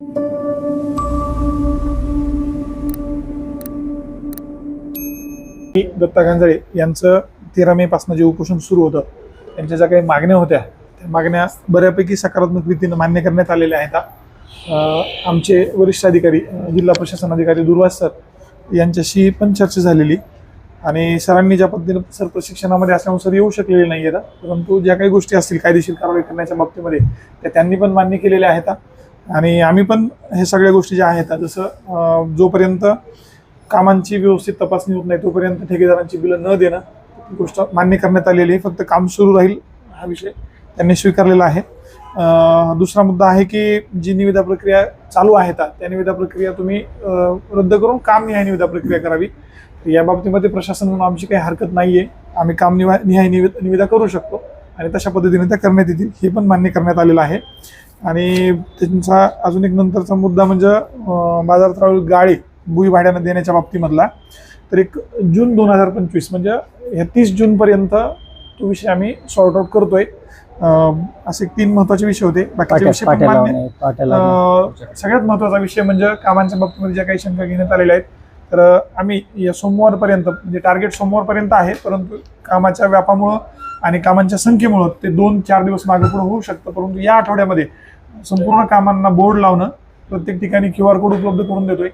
मी दत्ता गांजाळे यांचं तेरा मे पासून जे उपोषण सुरू होतं त्यांच्या ज्या काही मागण्या होत्या त्या मागण्या बऱ्यापैकी सकारात्मक रीतीनं मान्य करण्यात आलेल्या आहेत. आमचे वरिष्ठ अधिकारी जिल्हा प्रशासन अधिकारी दुर्वास सर यांच्याशी पण चर्चा झालेली. आणि सरांनी ज्या पद्धतीनं सर प्रशिक्षणामध्ये असल्यामुळे सर येऊ शकलेले नाही आहेत परंतु ज्या काही गोष्टी असतील कायदेशीर कारवाई करण्याच्या बाबतीमध्ये त्या त्यांनी पण मान्य केलेल्या आहेत. आणि आम्ही पण हे सगळ्या गोष्टी ज्या आहेत जसं जोपर्यंत कामांची व्यवस्थित तपासणी होत नाही तोपर्यंत ठेकेदारांची बिलं न देणं ही गोष्ट मान्य करण्यात आलेली आहे. फक्त काम सुरू राहील हा विषय त्यांनी स्वीकारलेला आहे. दुसरा मुद्दा आहे की जी निविदा प्रक्रिया चालू आहे त्या निविदा प्रक्रिया तुम्ही रद्द करून काम निहाय निविदा प्रक्रिया करावी. या बाबतीमध्ये प्रशासन म्हणून आमची काही हरकत नाही आहे आम्ही काम निवा निहाय निविद निविदा करू शकतो. आणि तशा पद्धतीने त्या करण्यात येतील हे पण मान्य करण्यात आलेलं आहे. आणि त्यांचा अजून एक नंतरचा मुद्दा म्हणजे बाजारात गाळे भुई भाड्यानं देण्याच्या बाबतीमधला. तर एक जून दोन हजार पंचवीस म्हणजे ह्या तीस जूनपर्यंत तो विषय आम्ही सॉर्ट आउट करतोय. असे तीन महत्त्वाचे विषय होते. बाकीचे विषय सगळ्यात महत्त्वाचा विषय म्हणजे कामांच्या बाबतीमध्ये ज्या काही शंका घेण्यात आलेल्या आहेत तर आम्ही या सोमवारपर्यंत म्हणजे टार्गेट सोमवारपर्यंत आहे परंतु कामाच्या व्यापामुळं आणि कामांच्या संख्येमुळं ते दोन चार दिवस मागे पुढे होऊ शकतं. परंतु या आठवड्यामध्ये संपूर्ण कामांना बोर्ड लावणं प्रत्येक ठिकाणी क्यू आर कोड उपलब्ध करून देतोय.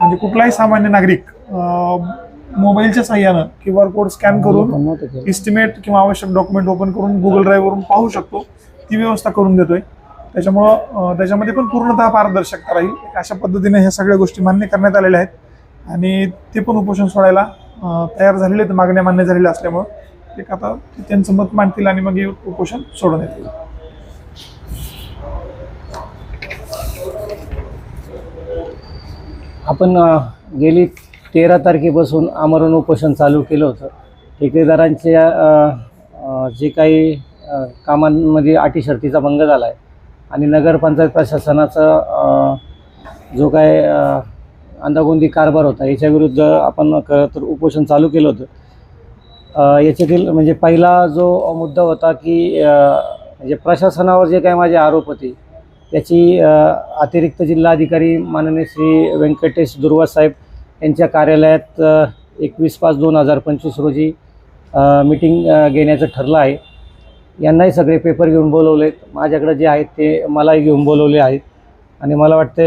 म्हणजे कुठलाही सामान्य नागरिक मोबाईलच्या सहाय्यानं क्यू आर कोड स्कॅन करून इस्टिमेट किंवा आवश्यक डॉक्युमेंट ओपन करून गुगल ड्राईव्हवरून पाहू शकतो. ती व्यवस्था करून देतोय. त्याच्यामुळं त्याच्यामध्ये पण पूर्णतः पारदर्शकता राहील. अशा पद्धतीने ह्या सगळ्या गोष्टी मान्य करण्यात आलेल्या आहेत. आणि ते पण उपोषण सोडायला तयार झालेले आहेत. मागण्या मान्य झालेल्या असल्यामुळं. एक आता ते त्यांचं मत मांडतील आणि मग हे उपोषण सोडून येतील आपण गेली तेरा तारखेपासून आमरण उपोषण चालू केलं होतं. ठेकेदारांच्या जे काही कामांमध्ये अटी शर्तीचा भंग झाला आहे आणि नगरपंचायत प्रशासनाचा जो काय अंदागोंदी कारभार होता याच्याविरुद्ध आपण खरं तर उपोषण चालू केलं होतं. याच्यातील म्हणजे पहिला जो मुद्दा होता की म्हणजे प्रशासनावर जे काही माझे आरोप होते त्याची अतिरिक्त जिल्हाधिकारी माननीय श्री व्यंकटेश दुर्वास साहेब यांच्या कार्यालयात एकवीस पाच दोन हजार पंचवीस रोजी मीटिंग घेण्याचं ठरलं आहे. यांनाही सगळे पेपर घेऊन बोलवलेत माझ्याकडे जे आहेत ते मलाही घेऊन बोलवले आहेत. आणि मला वाटते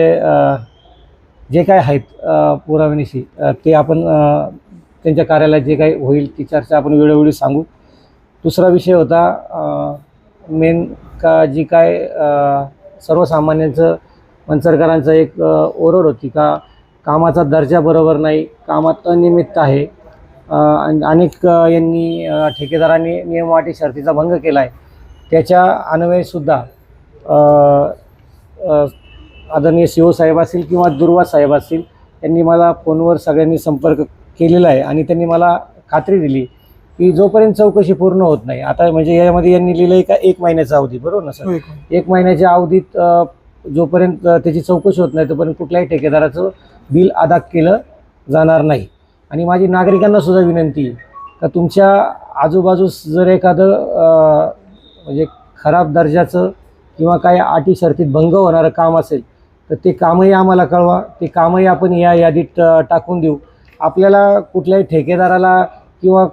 जे काय आहेत अ, पुराव्यानिशी ते आपण त्यांच्या कार्यालयात जे काही होईल ती चर्चा आपण वेळोवेळी सांगू. दुसरा विषय होता मेन का जी काय सर्वसामान्यांचं मंचरकरांचं एक ओरड होती का कामाचा दर्जा बरोबर नाही कामात अनियमित आहे. आणि अनेक यांनी ठेकेदारांनी नियमवाटी शर्तीचा भंग केला आहे त्याच्या अन्वयेसुद्धा आदरणीय सी ओ साहेब असतील किंवा दुर्वा साहेब असतील त्यांनी मला फोनवर सगळ्यांनी संपर्क केलेला आहे आणि त्यांनी मला खात्री दिली की जोपर्यंत चौकशी पूर्ण होत नाही. आता म्हणजे यामध्ये यांनी लिहिलं आहे का एक महिन्याचा अवधी बरोबर ना सर? हो, एक महिन्याच्या अवधीत जोपर्यंत त्याची चौकशी होत नाही तोपर्यंत कुठल्याही ठेकेदाराचं बिल अदा केलं जाणार नाही. आणि माझी नागरिकांना सुद्धा विनंती का तुमच्या आजूबाजूस जर एखादं म्हणजे खराब दर्जाचं किंवा काही अटी शर्तीत भंग होणारं काम असेल तर ते कामही आम्हाला कळवा ते कामही आपण या यादीत टाकून देऊ. आपल्याला कुठल्याही ठेकेदाराला किंवा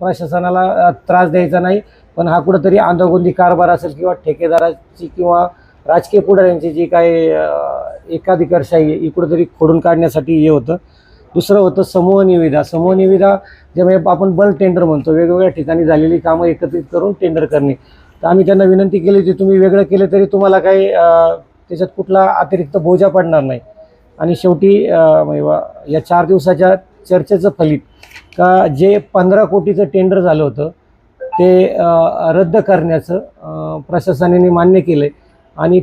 प्रशासनाला त्रास द्यायचा नाही. पण हा कुठंतरी आंदोगोंदी कारभार असेल किंवा ठेकेदाराची किंवा राजकीय पुढाऱ्यांची जी काही एकाधिकारशाही आहे, ही कुठंतरी खोडून काढण्यासाठी हे होतं. दुसरं होतं समूह निविदा. समूह निविदा जेव्हा म्हणजे आपण बल्क टेंडर म्हणतो. वेगवेगळ्या ठिकाणी झालेली कामं एकत्रित करून टेंडर करणे. तर आम्ही त्यांना विनंती केली की तुम्ही वेगळं केलं तरी तुम्हाला काही त्याच्यात कुठला अतिरिक्त बोजा पडणार नाही. आणि शेवटी बा- या चार दिवसाच्या चर्चेचं फलित का जे पंधरा कोटीचं टेंडर झालं होतं ते रद्द करण्याचं प्रशासनाने मान्य केलं आहे आणि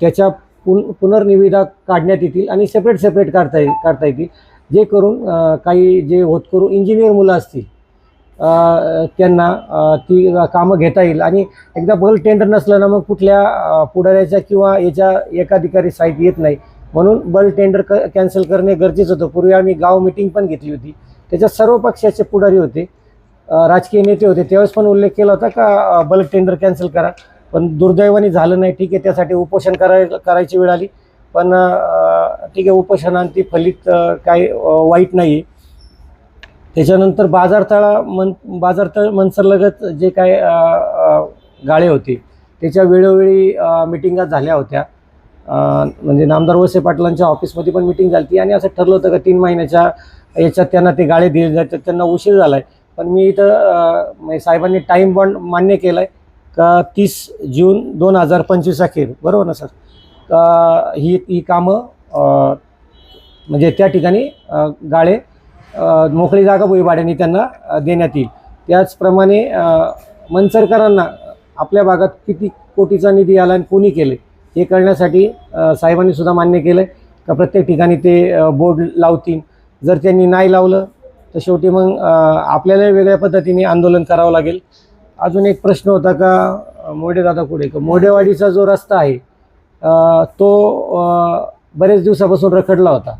त्याच्या पुन पुनर्निविदा काढण्यात येतील आणि सेपरेट सेपरेट काढता येईल काढता येतील. जे करून काही जे होतकरू इंजिनियर मुलं असतील त्यांना ती कामं घेता येईल. आणि एकदा बल टेंडर नसलं ना मग कुठल्या पुढाऱ्याच्या किंवा याच्या एकाधिकारी साईट येत नाही. म्हणून बल्क टेंडर क कॅन्सल करणे गरजेचं होतं. पूर्वी आम्ही गाव मिटिंग पण घेतली होती. त्याच्यात सर्व पक्षाचे पुढारी होते. राजकीय नेते होते. त्यावेळेस पण उल्लेख केला होता का बल्क टेंडर कॅन्सल करा. पण दुर्दैवाने झालं नाही. ठीक आहे त्यासाठी उपोषण कराय करायची वेळ आली. पण ठीक आहे उपोषणांती फलित काय काही वाईट नाही आहे त्याच्यानंतर बाजारतळा मन बाजारतळ मनसरलगत जे काय गाळे होते त्याच्या वेळोवेळी मिटिंगा झाल्या होत्या. म्हणजे नामदार वळसे पाटलांच्या ऑफिसमध्ये पण मिटिंग झाली होती आणि असं ठरलं होतं का तीन महिन्याच्या याच्यात त्यांना ते गाळे दिले जातात त्यांना उशीर झाला आहे पण मी इथं म्हणजे साहेबांनी टाईम बॉन्ड मान्य केला आहे का तीस जून दोन हजार पंचवीस अखेर बरोबर ना सर? का ही ही कामं म्हणजे त्या ठिकाणी गाळे मोकळी जागा भुईभाड्याने त्यांना देण्यात येईल. त्याचप्रमाणे मनसरकरांना आपल्या भागात किती कोटीचा निधी आला आणि कोणी केले हे करण्यासाठी साहेबांनी सुद्धा मान्य केलं आहे का प्रत्येक ठिकाणी ते बोर्ड लावतील. जर त्यांनी नाही लावलं तर शेवटी मग आपल्याला आपल्यालाही वेगळ्या पद्धतीने आंदोलन करावं लागेल. अजून एक प्रश्न होता का मोडेदादा कुठे? का मोडेवाडीचा जो रस्ता आहे तो बरेच दिवसापासून रखडला होता.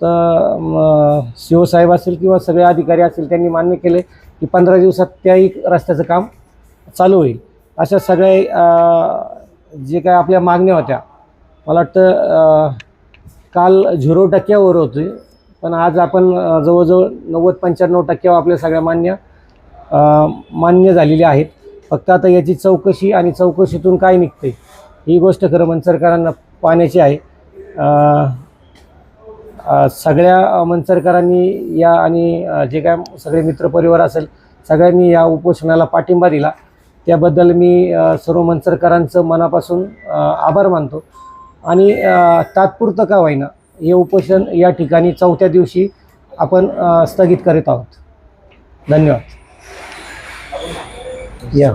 तर सी ओ साहेब असेल किंवा सगळे अधिकारी असतील त्यांनी मान्य केले की पंधरा दिवसात त्याही रस्त्याचं काम चालू होईल. अशा सगळ्या जे काय आपल्या मागण्या होत्या. मला वाटतं काल झिरो टक्क्यावर होती. पण आज आपण जवळजवळ नव्वद पंच्याण्णव टक्क्यावर आपल्या सगळ्या मान्य मान्य झालेल्या आहेत. फक्त आता याची चौकशी आणि चौकशीतून काय निघते ही गोष्ट खरं मनसरकरांना पाहण्याची आहे. सगळ्या मनसरकरांनी या आणि जे काय सगळे मित्रपरिवार असेल सगळ्यांनी या उपोषणाला पाठिंबा दिला. त्याबद्दल मी सर्व मनसरकरांचं मनापासून आभार मानतो. आणि तात्पुरतं का होईना हे उपोषण या ठिकाणी चौथ्या दिवशी आपण स्थगित करीत आहोत. धन्यवाद. या.